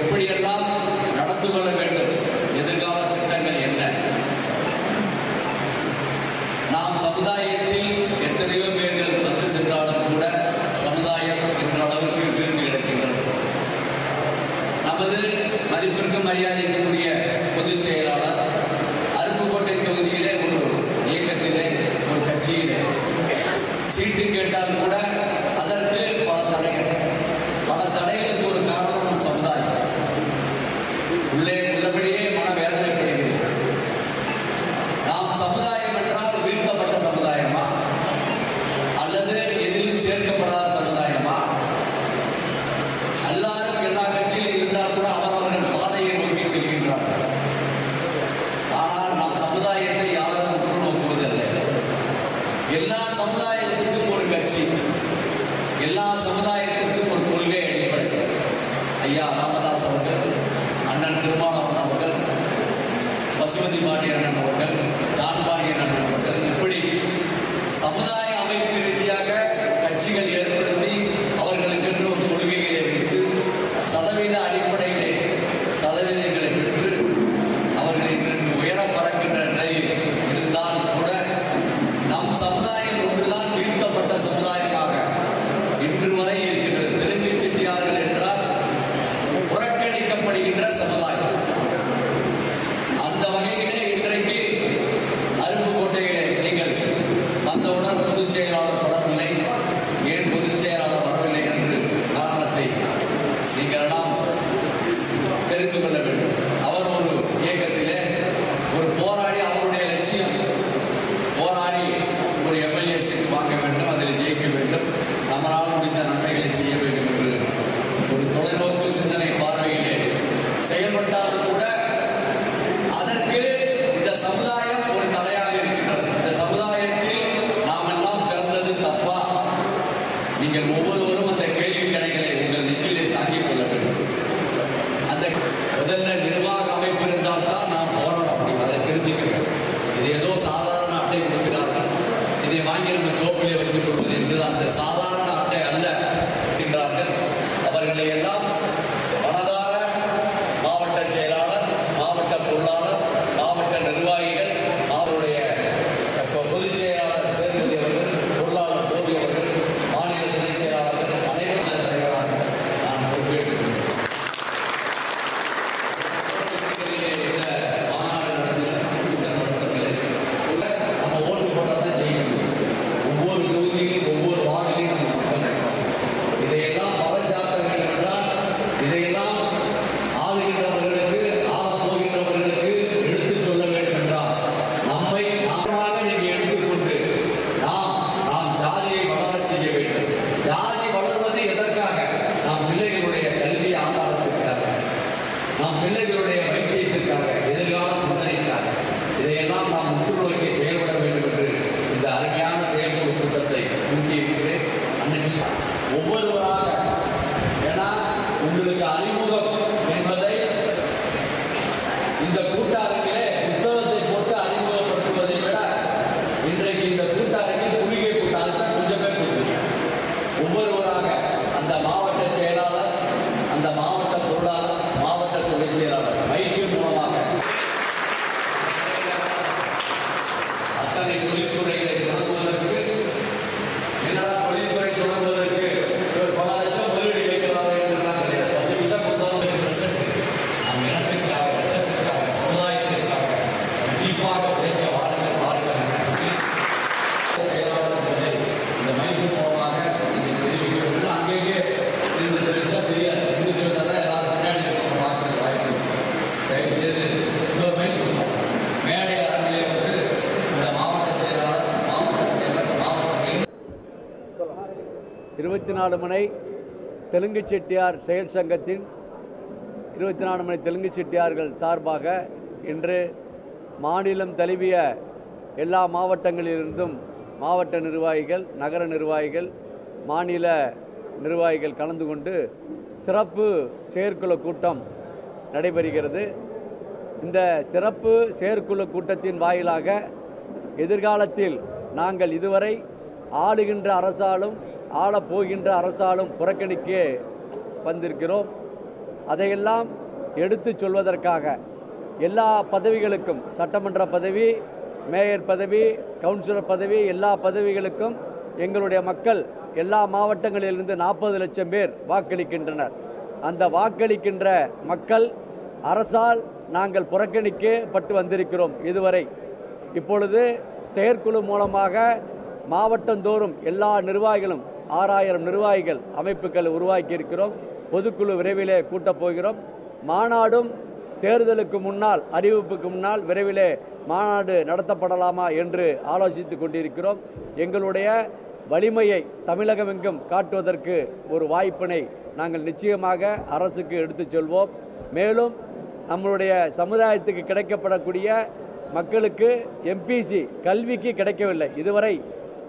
எப்படியெல்லாம் சுமதி பாண்டியன் அவர்கள். தெரிந்து கொள்ள வேண்டும் என்றெல்லாம் இந்த கூட்டாளர் இருபத்தி நாலு மணி தெலுங்கு செட்டியார் செயல் சங்கத்தின் இருபத்தி நாலு மணி தெலுங்கு செட்டியார்கள் சார்பாக இன்று மாநிலம் தழுவிய எல்லா மாவட்டங்களிலிருந்தும் மாவட்ட நிர்வாகிகள் நகர நிர்வாகிகள் மாநில நிர்வாகிகள் கலந்து கொண்டு சிறப்பு செயற்குழு கூட்டம் நடைபெறுகிறது. இந்த சிறப்பு செயற்குழு கூட்டத்தின் வாயிலாக எதிர்காலத்தில் நாங்கள் இதுவரை ஆளுகின்ற அரசாலும் ஆளப் போகின்ற அரசாலும் புறக்கணிக்க வந்திருக்கிறோம். அதையெல்லாம் எடுத்துச் சொல்வதற்காக எல்லா பதவிகளுக்கும் சட்டமன்ற பதவி மேயர் பதவி கவுன்சிலர் பதவி எல்லா பதவிகளுக்கும் எங்களுடைய மக்கள் எல்லா மாவட்டங்களிலிருந்து நாற்பது லட்சம் பேர் வாக்களிக்கின்றனர். அந்த வாக்களிக்கின்ற மக்கள் அரசால் நாங்கள் புறக்கணிக்கப்பட்டு வந்திருக்கிறோம் இதுவரை. இப்பொழுது செயற்குழு மூலமாக மாவட்டந்தோறும் எல்லா நிர்வாகிகளும் ஆறாயிரம் நிர்வாகிகள் அமைப்புகள் உருவாக்கி இருக்கிறோம் பொதுக்குழு விரைவிலே கூட்டப் போகிறோம். மாநாடும் தேர்தலுக்கு முன்னால் அறிவிப்புக்கு முன்னால் விரைவிலே மாநாடு நடத்தப்படலாமா என்று ஆலோசித்து கொண்டிருக்கிறோம். எங்களுடைய வலிமையை தமிழகமெங்கும் காட்டுவதற்கு ஒரு வாய்ப்பினை நாங்கள் நிச்சயமாக அரசுக்கு எடுத்துச் செல்வோம். மேலும் நம்மளுடைய சமுதாயத்துக்கு கிடைக்கப்படக்கூடிய மக்களுக்கு எம்பிசி கல்விக்கு கிடைக்கவில்லை. இதுவரை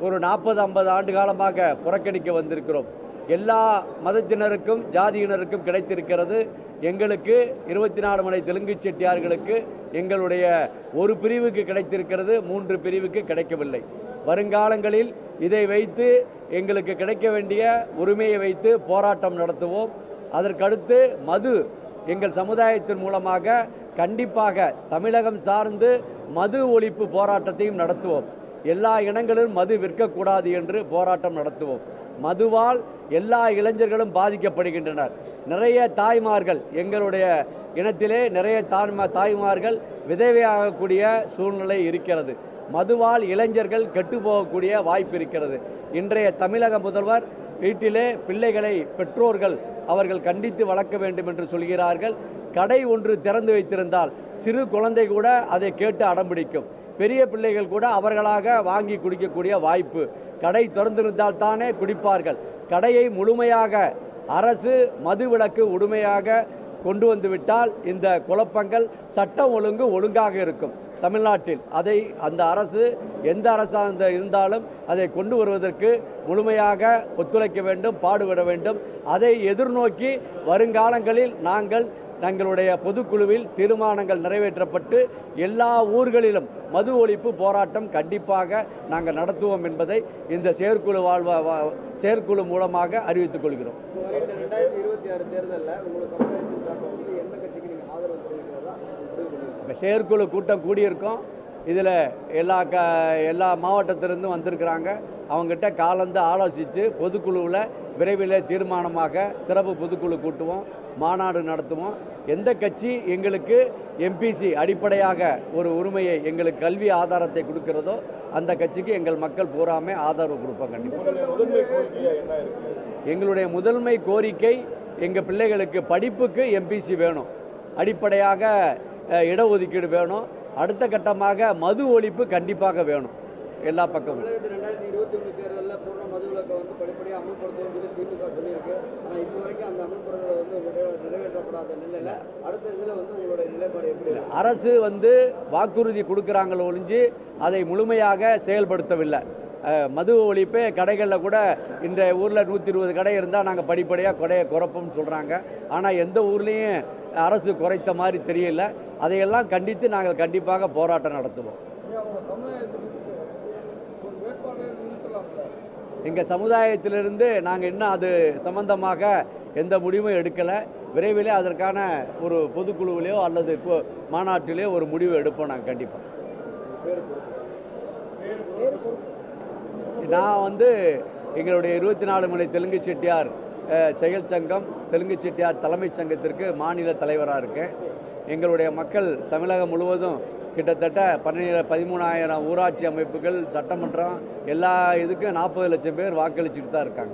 ஒரு நாற்பது ஐம்பது ஆண்டு காலமாக புறக்கணிக்க வந்திருக்கிறோம். எல்லா மதத்தினருக்கும் ஜாதியினருக்கும் கிடைத்திருக்கிறது. எங்களுக்கு இருபத்தி நாலு மணி தெலுங்கு செட்டியார்களுக்கு எங்களுடைய ஒரு பிரிவுக்கு கிடைத்திருக்கிறது மூன்று பிரிவுக்கு கிடைக்கவில்லை. வருங்காலங்களில் இதை வைத்து எங்களுக்கு கிடைக்க வேண்டிய உரிமையை வைத்து போராட்டம் நடத்துவோம். அதற்கடுத்து மது எங்கள் சமுதாயத்தின் மூலமாக கண்டிப்பாக தமிழகம் சார்ந்து மது ஒழிப்பு போராட்டத்தையும் நடத்துவோம். எல்லா இடங்களிலும் மது விற்கக்கூடாது என்று போராட்டம் நடத்துவோம். மதுவால் எல்லா இளைஞர்களும் பாதிக்கப்படுகின்றனர். நிறைய தாய்மார்கள் எங்களுடைய இனத்திலே நிறைய தாய்மா தாய்மார்கள் விதவையாகக்கூடிய சூழ்நிலை இருக்கிறது. மதுவால் இளைஞர்கள் கெட்டு போகக்கூடிய வாய்ப்பு இருக்கிறது. இன்றைய தமிழக முதல்வர் வீட்டிலே பிள்ளைகளை பெற்றோர்கள் அவர்கள் கண்டித்து வளர்க்க வேண்டும் என்று சொல்கிறார்கள். கடை ஒன்று திறந்து வைத்திருந்தால் சிறு குழந்தை கூட அதை கேட்டு அடம்பிடிக்கும் பெரிய பிள்ளைகள் கூட அவர்களாக வாங்கி குடிக்கக்கூடிய வாய்ப்பு. கடை திறந்திருந்தால் தானே குடிப்பார்கள். கடையை முழுமையாக அரசு மது விளக்கு உடுமையாக கொண்டு வந்துவிட்டால் இந்த குழப்பங்கள் சட்டம் ஒழுங்கு ஒழுங்காக இருக்கும். தமிழ்நாட்டில் அதை அந்த அரசு எந்த அரசாக இருந்தாலும் அதை கொண்டு வருவதற்கு முழுமையாக ஒத்துழைக்க வேண்டும் பாடுபட வேண்டும். அதை எதிர்நோக்கி வருங்காலங்களில் நாங்கள் தங்களுடைய பொதுக்குழுவில் தீர்மானங்கள் நிறைவேற்றப்பட்டு எல்லா ஊர்களிலும் மது ஒழிப்பு போராட்டம் கண்டிப்பாக நாங்கள் நடத்துவோம் என்பதை இந்த செயற்குழு வாழ்வ செயற்குழு மூலமாக அறிவித்துக் கொள்கிறோம். செயற்குழு கூட்டம் கூடியிருக்கோம். இதில் எல்லா க எல்லா மாவட்டத்திலிருந்தும் வந்திருக்கிறாங்க. அவங்ககிட்ட காலந்து ஆலோசித்து பொதுக்குழுவில் விரைவில் தீர்மானமாக சிறப்பு பொதுக்குழு கூட்டுவோம். மாநாடு நடத்துவோம் எந்த கட்சி எங்களுக்கு எம்பிசி அடிப்படையாக ஒரு உரிமையை எங்களுக்கு கல்வி ஆதாரத்தை கொடுக்கிறதோ அந்த கட்சிக்கு எங்கள் மக்கள் பூராமே ஆதரவு கொடுப்போம் கண்டிப்பாக எங்களுடைய முதன்மை கோரிக்கை எங்கள் பிள்ளைகளுக்கு படிப்புக்கு எம்பிசி வேணும். அடிப்படையாக இடஒதுக்கீடு வேணும். அடுத்த கட்டமாக மது ஒழிப்பு கண்டிப்பாக வேணும். எல்லா பக்கமும். அரசு வந்து வாக்குறுதி கொடுக்குறாங்களோ ஒழிஞ்சு அதை முழுமையாக செயல்படுத்தவில்லை. மது ஒழிப்பு கடைகளில் கூட இந்த ஊரில் நூற்றி இருபது கடை இருந்தால் நாங்கள் படிப்படியாக கொடையை குறைப்போம்னு சொல்கிறாங்க ஆனால் எந்த ஊர்லேயும் அரசு குறைத்த மாதிரி தெரியல. அதையெல்லாம் கண்டித்து நாங்கள் கண்டிப்பாக போராட்டம் நடத்துவோம். எங்கள் சமுதாயத்திலிருந்து நாங்கள் இன்னும் அது சம்பந்தமாக எந்த முடிவும் எடுக்கலை. விரைவிலே அதற்கான ஒரு பொதுக்குழுவிலையோ அல்லது மாநாட்டிலேயோ ஒரு முடிவு எடுப்போம் நாங்கள் கண்டிப்பாக நான் வந்து எங்களுடைய இருபத்தி நாலு மணி தெலுங்கு செட்டியார் செயல் சங்கம் தெலுங்கு செட்டியார் தலைமைச் சங்கத்திற்கு மாநில தலைவராக இருக்கேன். எங்களுடைய மக்கள் தமிழகம் முழுவதும் கிட்டத்தட்ட பன்னெண்டு பதிமூணாயிரம் ஊராட்சி அமைப்புகள் சட்டமன்றம் எல்லா இதுக்கும் நாற்பது லட்சம் பேர் வாக்களிச்சுட்டு தான் இருக்காங்க.